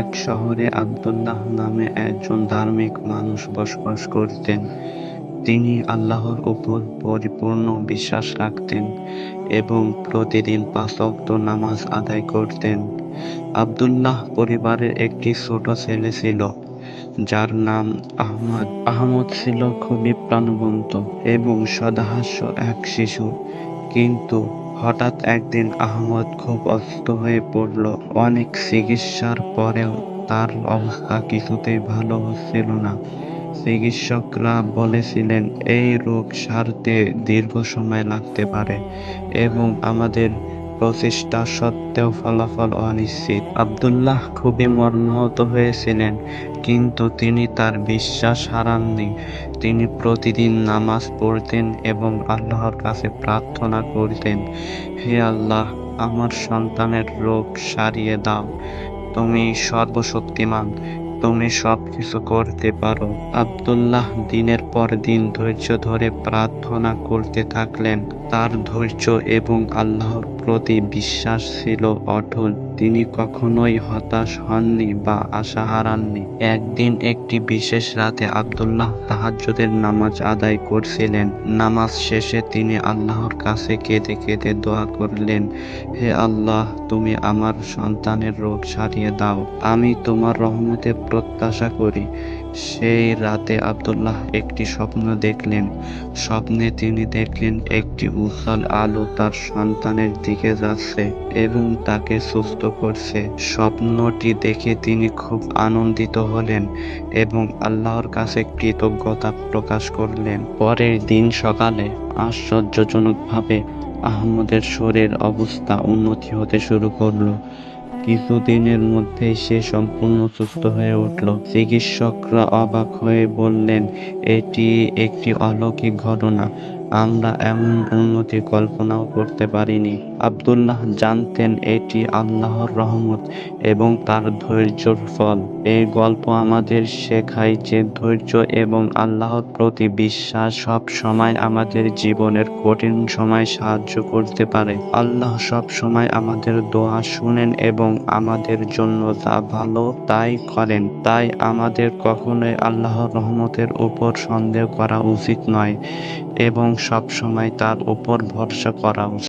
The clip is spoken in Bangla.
এক শহরে আবদুল্লাহ নামে একজন ধার্মিক মানুষ বসবাস করতেন। তিনি আল্লাহর উপর পরিপূর্ণ বিশ্বাস রাখতেন এবং প্রতিদিন পাঁচ ওয়াক্ত নামাজ আদায় করতেন। আবদুল্লাহ পরিবারের একটি ছোট ছেলে ছিল, যার নাম আহমদ। আহমদ ছিল খুবই প্রাণবন্ত এবং সদাহাস্য এক শিশু, কিন্তু হঠাৎ একদিন আহমদ খুব অসুস্থ হয়ে পড়ল। অনেক চিকিৎসার পরেও তার অবস্থা কিছুতেই ভালো হচ্ছিল না। চিকিৎসকরা বলেছিলেন, এই রোগ সারতে দীর্ঘ সময় লাগতে পারে এবং আমাদের প্রচেষ্টা সত্ত্বেও ফলাফল অনিশ্চিত। আবদুল্লাহ খুবই মর্মাহত হয়েছিলেন, কিন্তু তিনি তার বিশ্বাস হারাননি। তিনি প্রতিদিন নামাজ পড়তেন এবং আল্লাহর কাছে প্রার্থনা করতেন, হে আল্লাহ, আমার সন্তানের রোগ সারিয়ে দাও। তুমি সর্বশক্তিমান, তুমি সব কিছু করতে পারো। আবদুল্লাহ দিনের পর দিন ধৈর্য ধরে প্রার্থনা করতে থাকলেন। তার ধৈর্য এবং আল্লাহর প্রতি বিশ্বাস ছিল অটল তিনি কখনোই হতাশ হননি বা আশা হারাননি একদিন একটি বিশেষ রাতে আবদুল্লাহ তাহাজ্জুদের নামাজ আদায় করছিলেন। নামাজ শেষে তিনি আল্লাহর কাছে কেঁদে কেঁদে দোয়া করলেন, হে আল্লাহ, তুমি আমার সন্তানের রোগ সারিয়ে দাও। আমি তোমার রহমতে প্রত্যাশা করি। সেই রাতে আবদুল্লাহ একটি স্বপ্ন দেখলেন। স্বপ্নে তিনি দেখলেন একটি উজ্জ্বল আলো তার সন্তানের দিকে যাচ্ছে এবং তাকে সুস্থ করছে। স্বপ্নটি দেখে তিনি খুব আনন্দিত হলেন এবং আল্লাহর কাছে কৃতজ্ঞতা প্রকাশ করলেন। পরের দিন সকালে আশ্চর্যজনকভাবে আহমদের শরীর অবস্থা উন্নতি হতে শুরু করল। কিছুদিনের মধ্যে সে সম্পূর্ণ সুস্থ হয়ে উঠল। চিকিৎসকরা অবাক হয়ে বললেন, এটি একটি অলৌকিক ঘটনা। আমরা এমন উন্নতি কল্পনাও করতে পারিনি। আবদুল্লাহ জানতেন এটি আল্লাহর রহমত এবং তার ধৈর্যর ফল। এই গল্প আমাদের শেখায় যে ধৈর্য এবং আল্লাহর প্রতি বিশ্বাস সব সময় আমাদের জীবনের কঠিন সময় সাহায্য করতে পারে। আল্লাহ সব সময় আমাদের দোয়া শুনেন এবং আমাদের জন্য যা ভালো তাই করেন। তাই আমাদের কখনোই আল্লাহর রহমতের উপর সন্দেহ করা উচিত নয়। এবং সবসময় তার উপর ভরসা করা উচিত।